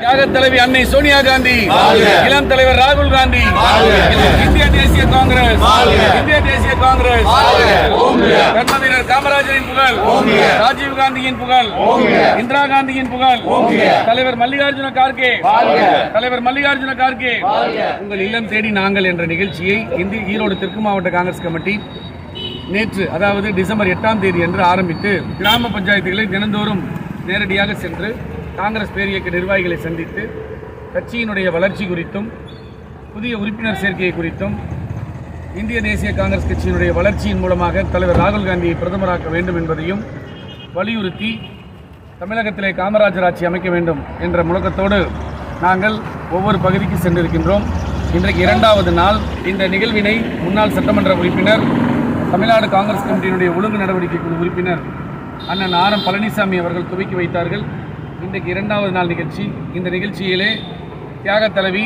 தியாக தலைவி அன்னை சோனியா காந்தி. இளம் தலைவர் ராகுல் காந்தி. இந்திய தேசிய காங்கிரஸ். இந்திய தேசிய காங்கிரஸ். கர்மவீரர் காமராஜரின் புகழ். ராஜீவ் காந்தியின் புகழ். இந்திரா காந்தியின் புகழ். தலைவர் மல்லிகார்ஜுன கார்கே. தலைவர் மல்லிகார்ஜுன கார்கே. உங்கள் இல்லம் தேடி நாங்கள் என்ற நிகழ்ச்சியை இந்தி ஈரோடு தெற்கு மாவட்ட காங்கிரஸ் கமிட்டி நேற்று அதாவது டிசம்பர் எட்டாம் தேதி என்று ஆரம்பித்து கிராம பஞ்சாயத்துகளை தினந்தோறும் நேரடியாக சென்று காங்கிரஸ் பேரியக்க நிர்வாகிகளை சந்தித்து கட்சியினுடைய வளர்ச்சி குறித்தும் புதிய உறுப்பினர் சேர்க்கை குறித்தும் இந்திய தேசிய காங்கிரஸ் கட்சியினுடைய வளர்ச்சியின் மூலமாக தலைவர் ராகுல் காந்தியை பிரதமராக்க வேண்டும் என்பதையும் வலியுறுத்தி தமிழகத்திலே காமராஜர் ஆட்சி அமைக்க வேண்டும் என்ற முழக்கத்தோடு நாங்கள் ஒவ்வொரு பகுதிக்கு சென்றிருக்கின்றோம். இன்றைக்கு இரண்டாவது நாள். இந்த நிகழ்வினை முன்னாள் சட்டமன்ற உறுப்பினர் தமிழ்நாடு காங்கிரஸ் கமிட்டியினுடைய ஒழுங்கு நடவடிக்கை குழு உறுப்பினர் அண்ணன் ஆர் எம் பழனிசாமி அவர்கள் துவக்கி வைத்தார்கள். இன்றைக்கு இரண்டாவது நாள் நிகழ்ச்சி இந்த நிகழ்ச்சியிலே தியாக தலைவி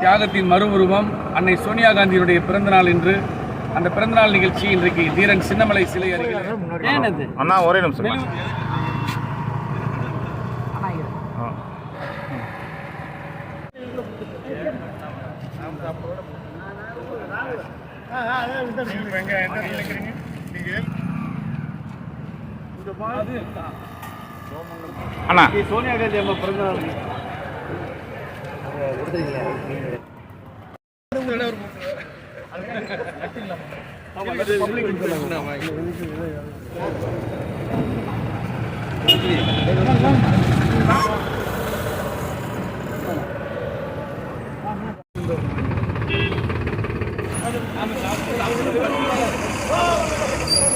தியாகத்தின் மறு உருவம் அன்னை சோனியா காந்தியினுடைய பிறந்தநாள் என்று அந்த பிறந்தநாள் நிகழ்ச்சி இன்றைக்கு தீரன் சின்னமலை சிலை அருகில் அண்ணா ஒரே நிமிஷம் ஆ. அண்ணா. சோனியா காந்தி அம்மா பிறந்தநாள்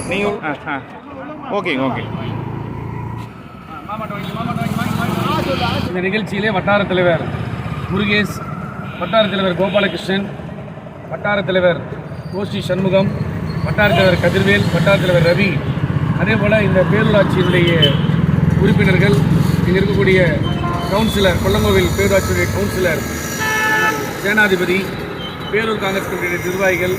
நீங்கள் ஆ ஆ. ஓகேங்க ஓகே. இந்த நிகழ்ச்சியிலே வட்டார தலைவர் முருகேஷ் வட்டார தலைவர் கோபாலகிருஷ்ணன் வட்டார தலைவர் கோஷி சண்முகம் வட்டார தலைவர் கதிர்வேல் வட்டார தலைவர் ரவி. அதே போல் இந்த பேரூராட்சியினுடைய உறுப்பினர்கள் இங்கே இருக்கக்கூடிய கவுன்சிலர் கொல்லங்கோவில் பேரூராட்சியுடைய கவுன்சிலர் சேனாதிபதி பேரூர் காங்கிரஸ் கமிட்டியுடைய நிர்வாகிகள்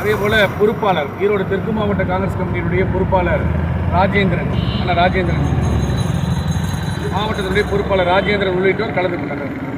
அதே போல் பொறுப்பாளர் ஈரோடு தெற்கு மாவட்ட காங்கிரஸ் கமிட்டியினுடைய பொறுப்பாளர் ராஜேந்திரன். அண்ணா ராஜேந்திரன். மாவட்டத்தினுடைய பொறுப்பாளர் ராஜேந்திரன் உள்ளிட்டோர் கலந்து கொண்டனர்.